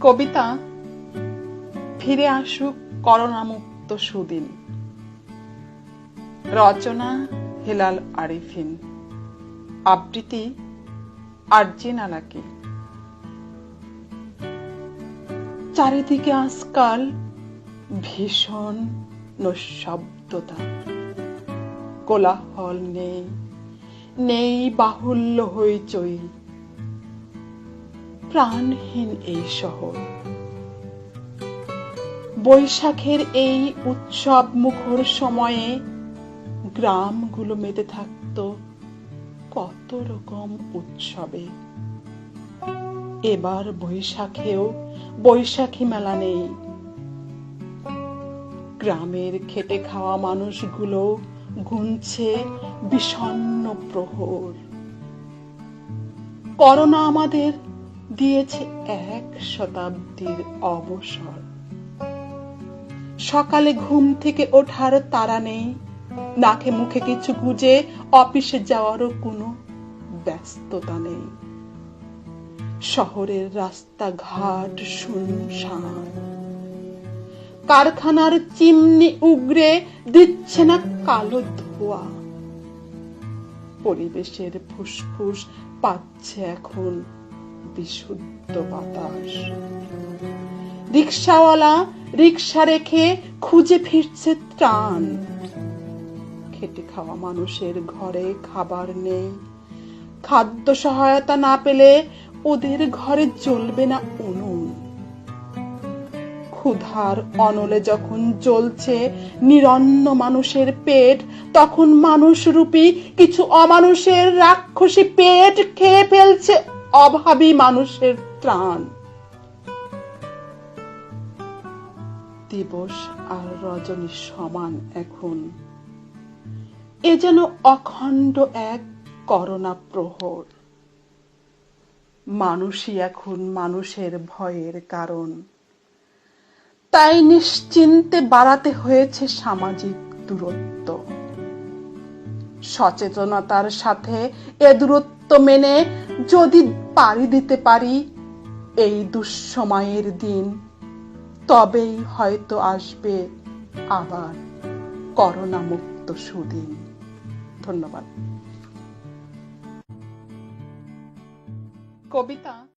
কবিতা, ফিরে আসুক করোনামুক্ত সুদিন। রচনা, হেলাল আরিফিন। আবৃত্তি আরজিন আলাকি চারিদিকে আজকাল ভীষণ নৈশব্দতা। কোলাহল নেই নেই বাহুল্য হইচই। প্রাণহীন এই শহর। বৈশাখের এই উৎসব মুখর সময়ে গ্রামগুলো মেতে থাকত কত রকম উৎসবে। এবার বৈশাখেও বৈশাখী মেলা নেই। গ্রামের খেটে খাওয়া মানুষগুলো গুনছে বিষণ্ণ প্রহর। করোনা আমাদের দিয়েছে এক শতাব্দীর অবসর। সকালে ঘুম থেকে ওঠার তারা নেই। নাকে মুখে কিছু গুজে অফিসে যাওয়ারও কোনো ব্যস্ততা নেই। শহরের রাস্তাঘাট শুনশান। কারখানার চিমনি উগরে দিচ্ছে না কালো ধোয়া। পরিবেশের ফুসফুস পাচ্ছে এখন বিশুদ্ধ বাতাস। রিক্সাওয়ালা রিক্সা রেখে খুঁজে ফিরছে ত্রাণ। খেটে খাওয়া মানুষের ঘরে খাবার নেই। খাদ্য সহায়তা না পেলে ওদের ঘরে জ্বলবে না উনুন। ক্ষুধার অনলে যখন জ্বলছে নিরন্ন মানুষের পেট, তখন মানুষরূপী কিছু অমানুষের রাক্ষসী পেট খেয়ে ফেলছে অভাবী মানুষের ত্রাণ। দিবস আর রজনী সমান এখন। এ যেন অখণ্ড এক করোনা প্রহর। মানুষই এখন মানুষের ভয়ের কারণ। তাই নিশ্চিন্তে বাড়াতে হয়েছে সামাজিক দূরত্ব। সচেতনতার সাথে এ দূরত্ব মেনে যদি পাড়ি দিতে পারি এই দুঃসময়ের দিন, তবেই হয়তো আসবে আবার করোনা মুক্ত সুদিন। ধন্যবাদ। কবিতা